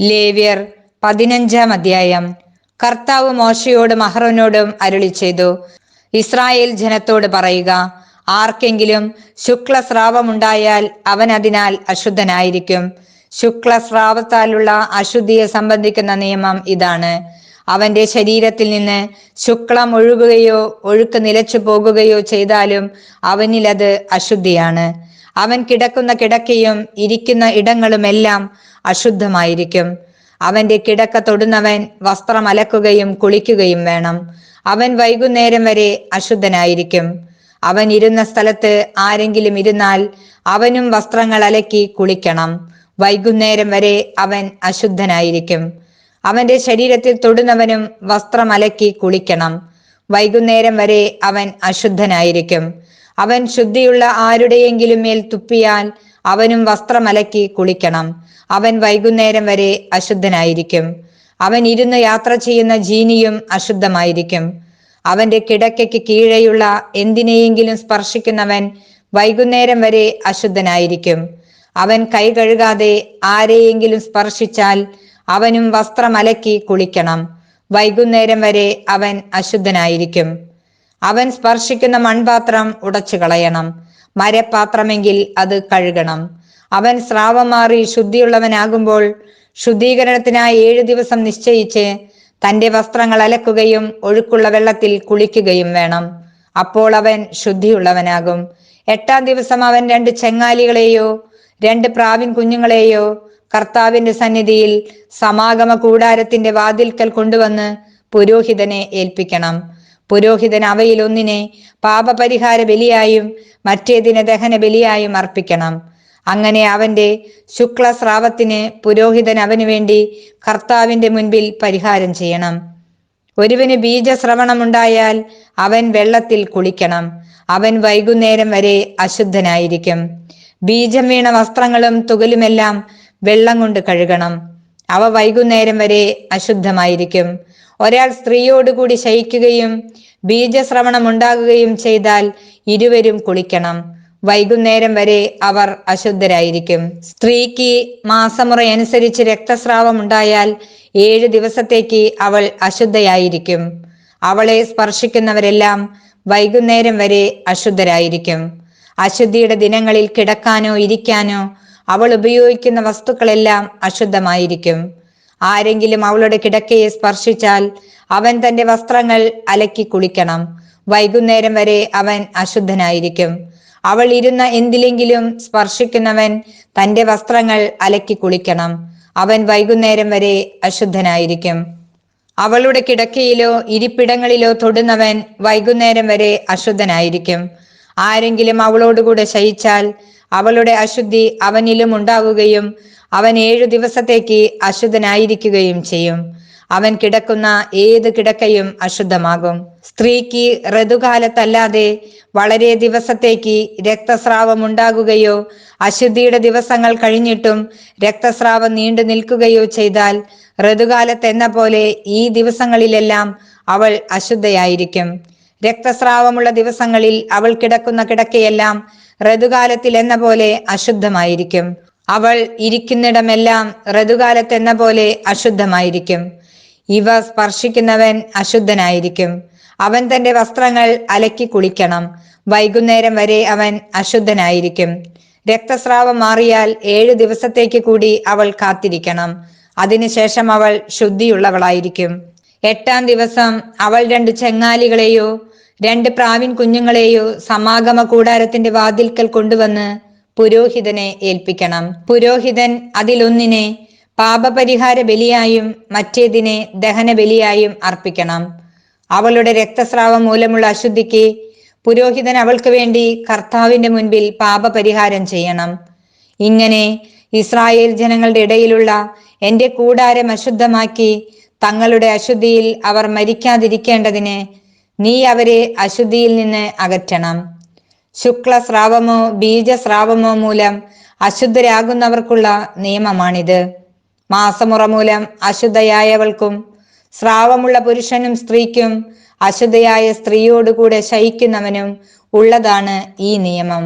ലേവ്യർ പതിനഞ്ചാം അധ്യായം. കർത്താവ് മോശയോടും അഹ്റോനോടും അരുളി ചെയ്തു. ഇസ്രായേൽ ജനത്തോട് പറയുക ആർക്കെങ്കിലും ശുക്ലസ്രാവമുണ്ടായാൽ അവൻ അതിനാൽ അശുദ്ധനായിരിക്കും. ശുക്ലസ്രാവത്താലുള്ള അശുദ്ധിയെ സംബന്ധിക്കുന്ന നിയമം ഇതാണ്. അവന്റെ ശരീരത്തിൽ നിന്ന് ശുക്ലം ഒഴുകുകയോ ഒഴുക്ക് നിലച്ചു പോകുകയോ ചെയ്താലും അവനിലത് അശുദ്ധിയാണ്. അവൻ കിടക്കുന്ന കിടക്കയും ഇരിക്കുന്ന ഇടങ്ങളുമെല്ലാം അശുദ്ധമായിരിക്കും. അവന്റെ കിടക്ക തൊടുന്നവൻ വസ്ത്രം അലക്കുകയും കുളിക്കുകയും വേണം. അവൻ വൈകുന്നേരം വരെ അശുദ്ധനായിരിക്കും. അവൻ ഇരുന്ന സ്ഥലത്ത് ആരെങ്കിലും ഇരുന്നാൽ അവനും വസ്ത്രങ്ങൾ അലക്കി കുളിക്കണം. വൈകുന്നേരം വരെ അവൻ അശുദ്ധനായിരിക്കും. അവന്റെ ശരീരത്തിൽ തൊടുന്നവനും വസ്ത്രം അലക്കി കുളിക്കണം. വൈകുന്നേരം വരെ അവൻ അശുദ്ധനായിരിക്കും. അവൻ ശുദ്ധിയുള്ള ആരുടെയെങ്കിലും മേൽ തുപ്പിയാൽ അവനും വസ്ത്രമലക്കി കുളിക്കണം. അവൻ വൈകുന്നേരം വരെ അശുദ്ധനായിരിക്കും. അവൻ ഇരുന്ന് യാത്ര ചെയ്യുന്ന ജീനിയും അശുദ്ധമായിരിക്കും. അവന്റെ കിടക്കയ്ക്ക് കീഴെയുള്ള എന്തിനെയെങ്കിലും സ്പർശിക്കുന്നവൻ വൈകുന്നേരം വരെ അശുദ്ധനായിരിക്കും. അവൻ കൈ കഴുകാതെ ആരെയെങ്കിലും സ്പർശിച്ചാൽ അവനും വസ്ത്രമലക്കി കുളിക്കണം. വൈകുന്നേരം വരെ അവൻ അശുദ്ധനായിരിക്കും. അവൻ സ്പർശിക്കുന്ന മൺപാത്രം ഉടച്ചു കളയണം. മരപാത്രമെങ്കിൽ അത് കഴുകണം. അവൻ സ്രാവം മാറി ശുദ്ധിയുള്ളവനാകുമ്പോൾ ശുദ്ധീകരണത്തിനായി ഏഴു ദിവസം നിശ്ചയിച്ച് തന്റെ വസ്ത്രങ്ങൾ അലക്കുകയും ഒഴുക്കുള്ള വെള്ളത്തിൽ കുളിക്കുകയും വേണം. അപ്പോൾ അവൻ ശുദ്ധിയുള്ളവനാകും. എട്ടാം ദിവസം അവൻ രണ്ട് ചെങ്ങാലികളെയോ രണ്ട് പ്രാവിൻ കുഞ്ഞുങ്ങളെയോ കർത്താവിന്റെ സന്നിധിയിൽ സമാഗമ കൂടാരത്തിന്റെ വാതിൽക്കൽ കൊണ്ടുവന്ന് പുരോഹിതനെ ഏൽപ്പിക്കണം. പുരോഹിതൻ അവയിൽ ഒന്നിനെ പാപപരിഹാര ബലിയായും മറ്റേതിനെ ദഹന ബലിയായും അർപ്പിക്കണം. അങ്ങനെ അവന്റെ ശുക്ലസ്രാവത്തിന് പുരോഹിതൻ അവന് വേണ്ടി കർത്താവിന്റെ മുൻപിൽ പരിഹാരം ചെയ്യണം. ഒരുവന് ബീജശ്രവണമുണ്ടായാൽ അവൻ വെള്ളത്തിൽ കുളിക്കണം. അവൻ വൈകുന്നേരം വരെ അശുദ്ധനായിരിക്കും. ബീജം വീണ വസ്ത്രങ്ങളും തുകലുമെല്ലാം വെള്ളം കൊണ്ട് കഴുകണം. അവ വൈകുന്നേരം വരെ അശുദ്ധമായിരിക്കും. ഒരാൾ സ്ത്രീയോടുകൂടി ശയിക്കുകയും ബീജശ്രവണം ഉണ്ടാകുകയും ചെയ്താൽ ഇരുവരും കുളിക്കണം. വൈകുന്നേരം വരെ അവർ അശുദ്ധരായിരിക്കും. സ്ത്രീക്ക് മാസമുറ അനുസരിച്ച് രക്തസ്രാവം ഉണ്ടായാൽ ഏഴ് ദിവസത്തേക്ക് അവൾ അശുദ്ധയായിരിക്കും. അവളെ സ്പർശിക്കുന്നവരെല്ലാം വൈകുന്നേരം വരെ അശുദ്ധരായിരിക്കും. അശുദ്ധിയുടെ ദിനങ്ങളിൽ കിടക്കാനോ ഇരിക്കാനോ അവൾ ഉപയോഗിക്കുന്ന വസ്തുക്കളെല്ലാം അശുദ്ധമായിരിക്കും. ആരെങ്കിലും അവളുടെ കിടക്കയെ സ്പർശിച്ചാൽ അവൻ തന്റെ വസ്ത്രങ്ങൾ അലക്കി കുളിക്കണം. വൈകുന്നേരം വരെ അവൻ അശുദ്ധനായിരിക്കും. അവൾ ഇരുന്ന എന്തിലെങ്കിലും സ്പർശിക്കുന്നവൻ തന്റെ വസ്ത്രങ്ങൾ അലക്കി കുളിക്കണം. അവൻ വൈകുന്നേരം വരെ അശുദ്ധനായിരിക്കും. അവളുടെ കിടക്കയിലോ ഇരിപ്പിടങ്ങളിലോ തൊടുന്നവൻ വൈകുന്നേരം വരെ അശുദ്ധനായിരിക്കും. ആരെങ്കിലും അവളോടുകൂടെ ശയിച്ചാൽ അവളുടെ അശുദ്ധി അവനിലും ഉണ്ടാവുകയും അവൻ ഏഴു ദിവസത്തേക്ക് അശുദ്ധനായിരിക്കുകയും ചെയ്യും. അവൻ കിടക്കുന്ന ഏത് കിടക്കയും അശുദ്ധമാകും. സ്ത്രീക്ക് ഋതുകാലത്തല്ലാതെ വളരെ ദിവസത്തേക്ക് രക്തസ്രാവം ഉണ്ടാകുകയോ അശുദ്ധിയുടെ ദിവസങ്ങൾ കഴിഞ്ഞിട്ടും രക്തസ്രാവം നീണ്ടു നിൽക്കുകയോ ചെയ്താൽ ഋതുകാലത്ത് എന്ന പോലെ ഈ ദിവസങ്ങളിലെല്ലാം അവൾ അശുദ്ധയായിരിക്കും. രക്തസ്രാവമുള്ള ദിവസങ്ങളിൽ അവൾ കിടക്കുന്ന കിടക്കയെല്ലാം ഋതുകാലത്തിൽ എന്ന പോലെ അശുദ്ധമായിരിക്കും. അവൾ ഇരിക്കുന്നിടമെല്ലാം ഋതുകാലത്ത് എന്ന പോലെ അശുദ്ധമായിരിക്കും. ഇവ സ്പർശിക്കുന്നവൻ അശുദ്ധനായിരിക്കും. അവൻ തന്റെ വസ്ത്രങ്ങൾ അലക്കി കുളിക്കണം. വൈകുന്നേരം വരെ അവൻ അശുദ്ധനായിരിക്കും. രക്തസ്രാവം മാറിയാൽ ഏഴു ദിവസത്തേക്ക് കൂടി അവൾ കാത്തിരിക്കണം. അതിനുശേഷം അവൾ ശുദ്ധിയുള്ളവളായിരിക്കും. എട്ടാം ദിവസം അവൾ രണ്ട് ചെങ്ങാലികളെയോ രണ്ട് പ്രാവിൻ കുഞ്ഞുങ്ങളെയോ സമാഗമ കൂടാരത്തിന്റെ വാതിൽക്കൽ കൊണ്ടുവന്ന് പുരോഹിതനെ ഏൽപ്പിക്കണം. പുരോഹിതൻ അതിലൊന്നിനെ പാപപരിഹാര ബലിയായും മറ്റേതിനെ ദഹന ബലിയായും അർപ്പിക്കണം. അവളുടെ രക്തസ്രാവം മൂലമുള്ള അശുദ്ധിക്ക് പുരോഹിതൻ അവൾക്ക് വേണ്ടി കർത്താവിന്റെ മുൻപിൽ പാപപരിഹാരം ചെയ്യണം. ഇങ്ങനെ ഇസ്രായേൽ ജനങ്ങളുടെ ഇടയിലുള്ള എന്റെ കൂടാരം അശുദ്ധമാക്കി തങ്ങളുടെ അശുദ്ധിയിൽ അവർ മരിക്കാതിരിക്കേണ്ടതിന് നീ അവരെ അശുദ്ധിയിൽ നിന്ന് അകറ്റണം. ശുക്ലസ്രാവമോ ബീജസ്രാവമോ മൂലം അശുദ്ധരാകുന്നവർക്കുള്ള നിയമമാണിത്. മാസമുറ മൂലം അശുദ്ധയായവൾക്കും സ്രാവമുള്ള പുരുഷനും സ്ത്രീക്കും അശുദ്ധയായ സ്ത്രീയോടുകൂടെ ശയിക്കുന്നവനും ഉള്ളതാണ് ഈ നിയമം.